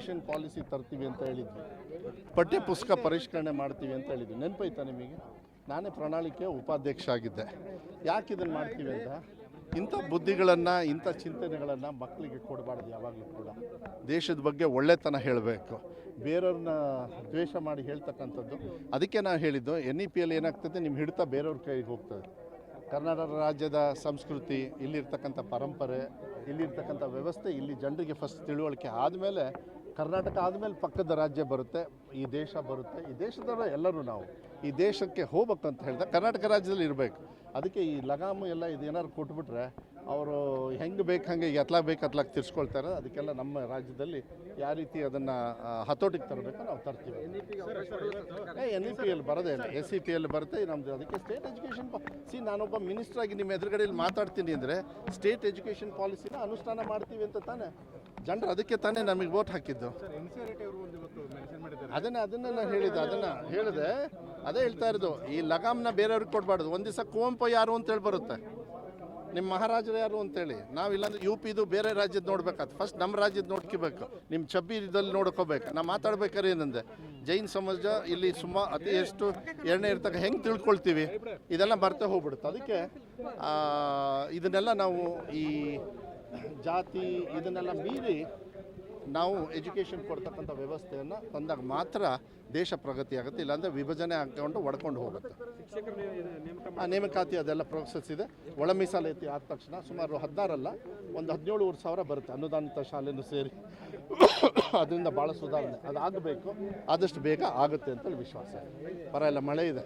Education policy ತರ್ತೀವಿ ಅಂತ ಹೇಳಿದ್ವಿ. ಪಠ್ಯ ಪುಸ್ತಕ ಪರಿಷ್ಕರಣೆ ಮಾಡ್ತೀವಿ ಅಂತ ಹೇಳಿದ್ವಿ. ನೆನಪೈತಾ ನಿಮಗೆ? ನಾನೇ ಪ್ರಣಾಳಿಕೆ ಉಪಾಧ್ಯಕ್ಷ ಆಗಿದ್ದೆ ಯಾಕೆ ಇದನ್ನು ಮಾಡ್ತೀವಿ ಅಂತ? ಇಂಥ ಬುದ್ಧಿಗಳನ್ನು, ಇಂಥ ಚಿಂತನೆಗಳನ್ನು ಮಕ್ಕಳಿಗೆ ಕೊಡಬಾರ್ದು ಯಾವಾಗಲೂ ಕೂಡ. ದೇಶದ ಬಗ್ಗೆ ಒಳ್ಳೆತನ ಹೇಳಬೇಕು. ಬೇರೆಯವ್ರನ್ನ ದ್ವೇಷ ಮಾಡಿ ಹೇಳ್ತಕ್ಕಂಥದ್ದು. ಅದಕ್ಕೆ ನಾನು ಹೇಳಿದ್ದು ಎನ್ ಇ ಪಿ ಎಲ್ ಏನಾಗ್ತದೆ ನಿಮ್ಮ ಹಿಡಿತ ಬೇರೆಯವ್ರ ಕೈಗೆ ಹೋಗ್ತದೆ. ಕರ್ನಾಟಕ ರಾಜ್ಯದ ಸಂಸ್ಕೃತಿ, ಇಲ್ಲಿರ್ತಕ್ಕಂಥ ಪರಂಪರೆ ಇಲ್ಲಿರ್ತಕ್ಕಂಥ ವ್ಯವಸ್ಥೆ, ಇಲ್ಲಿ ಜನರಿಗೆ ಫಸ್ಟ್ ತಿಳುವಳಿಕೆ ಆದಮೇಲೆ ಕರ್ನಾಟಕ ಆದಮೇಲೆ ಪಕ್ಕದ ರಾಜ್ಯ ಬರುತ್ತೆ, ಈ ದೇಶ ಬರುತ್ತೆ. ಈ ದೇಶದವರ ಎಲ್ಲರೂ ನಾವು. ಈ ದೇಶಕ್ಕೆ ಹೋಗ್ಬೇಕಂತ ಹೇಳಿದಾಗ ಕರ್ನಾಟಕ ರಾಜ್ಯದಲ್ಲಿ ಇರಬೇಕು. ಅದಕ್ಕೆ ಈ ಲಗಾಮು ಎಲ್ಲ ಇದು ಏನಾದ್ರು ಕೊಟ್ಬಿಟ್ರೆ ಅವರು ಹೆಂಗೆ ಬೇಕು ಹಂಗೆ ಎತ್ಲಾಗ ಬೇಕು ಅತ್ಲಾಗ ತಿರ್ಸ್ಕೊಳ್ತಾರೆ. ಅದಕ್ಕೆಲ್ಲ ನಮ್ಮ ರಾಜ್ಯದಲ್ಲಿ ಯಾವ ರೀತಿ ಅದನ್ನು ಹತೋಟಿಗೆ ತರಬೇಕು ನಾವು ತರ್ತೀವಿ. ಎನ್ ಇ ಪಿ ಎಲ್ ಬರೋದೇ ಇಲ್ಲ. ಎಸ್ ಸಿ ಪಿ ಎಲ್ ಬರುತ್ತೆ ನಮ್ಮದು ಅದಕ್ಕೆ ಸ್ಟೇಟ್ ಎಜುಕೇಷನ್ ಸಿ ನಾನೊಬ್ಬ ಆಗಿ ನಿಮ್ಮ ಎದುರುಗಡೆಯಲ್ಲಿ ಮಾತಾಡ್ತೀನಿ ಅಂದರೆ ಸ್ಟೇಟ್ ಎಜುಕೇಷನ್ ಪಾಲಿಸಿನ ಅನುಷ್ಠಾನ ಮಾಡ್ತೀವಿ ಅಂತ ತಾನೆ. ಜನರು ಅದಕ್ಕೆ ತಾನೇ ನಮಗೆ ವೋಟ್ ಹಾಕಿದ್ದು. ಅದನ್ನ ಅದನ್ನ ನಾನು ಹೇಳಿದ್ದೆ, ಅದನ್ನ ಹೇಳಿದೆ. ಅದೇ ಹೇಳ್ತಾ ಇರೋದು, ಈ ಲಗಾಮ್ನ ಬೇರೆಯವ್ರಿಗೆ ಕೊಡಬಾರ್ದು. ಒಂದು ದಿವಸ ಕುವೆಂಪು ಯಾರು ಅಂತೇಳಿ ಬರುತ್ತೆ. ನಿಮ್ಮ ಮಹಾರಾಜರು ಯಾರು ಅಂತೇಳಿ ನಾವು ಇಲ್ಲಾಂದ್ರೆ ಯು ಪಿದು ಬೇರೆ ರಾಜ್ಯದ ನೋಡ್ಬೇಕಾದ್ ಫಸ್ಟ್ ನಮ್ಮ ರಾಜ್ಯದ ನೋಡ್ಕೋಬೇಕು. ನಿಮ್ಮ ಚಬ್ಬಿ ಇದಲ್ಲಿ ನೋಡ್ಕೋಬೇಕು. ನಾ ಮಾತಾಡ್ಬೇಕಾದ್ರೆ ಏನಂದೆ? ಜೈನ್ ಸಮಾಜ ಇಲ್ಲಿ ಸುಮಾ, ಅತಿ ಎಷ್ಟು ಎರಡನೇ ಇರ್ತಕ್ಕ ಹೆಂಗೆ ತಿಳ್ಕೊಳ್ತೀವಿ? ಇದೆಲ್ಲ ಬರ್ತಾ ಹೋಗ್ಬಿಡುತ್ತೆ. ಅದಕ್ಕೆ ಇದನ್ನೆಲ್ಲ ನಾವು ಈ ಜಾತಿ ಇದನ್ನೆಲ್ಲ ಮೀರಿ ನಾವು ಎಜುಕೇಷನ್ ಕೊಡ್ತಕ್ಕಂಥ ವ್ಯವಸ್ಥೆಯನ್ನು ತಂದಾಗ ಮಾತ್ರ ದೇಶ ಪ್ರಗತಿ ಆಗುತ್ತೆ, ಇಲ್ಲಾಂದರೆ ವಿಭಜನೆ ಹಾಕೊಂಡು ಒಡ್ಕೊಂಡು ಹೋಗುತ್ತೆ. ಆ ನೇಮಕಾತಿ ಅದೆಲ್ಲ ಪ್ರೋಸೆಸ್ ಇದೆ. ಒಳ ಮೀಸಲಾತಿ ಆದ ತಕ್ಷಣ ಸುಮಾರು ಹದಿನಾರಲ್ಲ, ಒಂದು ಹದಿನೇಳುವರೆ ಸಾವಿರ ಬರುತ್ತೆ ಅನುದಾನಿತ ಶಾಲೆನೂ ಸೇರಿ. ಅದರಿಂದ ಭಾಳ ಸುಧಾರಣೆ. ಅದು ಆಗಬೇಕು, ಆದಷ್ಟು ಬೇಗ ಆಗುತ್ತೆ ಅಂತೇಳಿ ವಿಶ್ವಾಸ. ಪರ ಎಲ್ಲ ಮಳೆ ಇದೆ.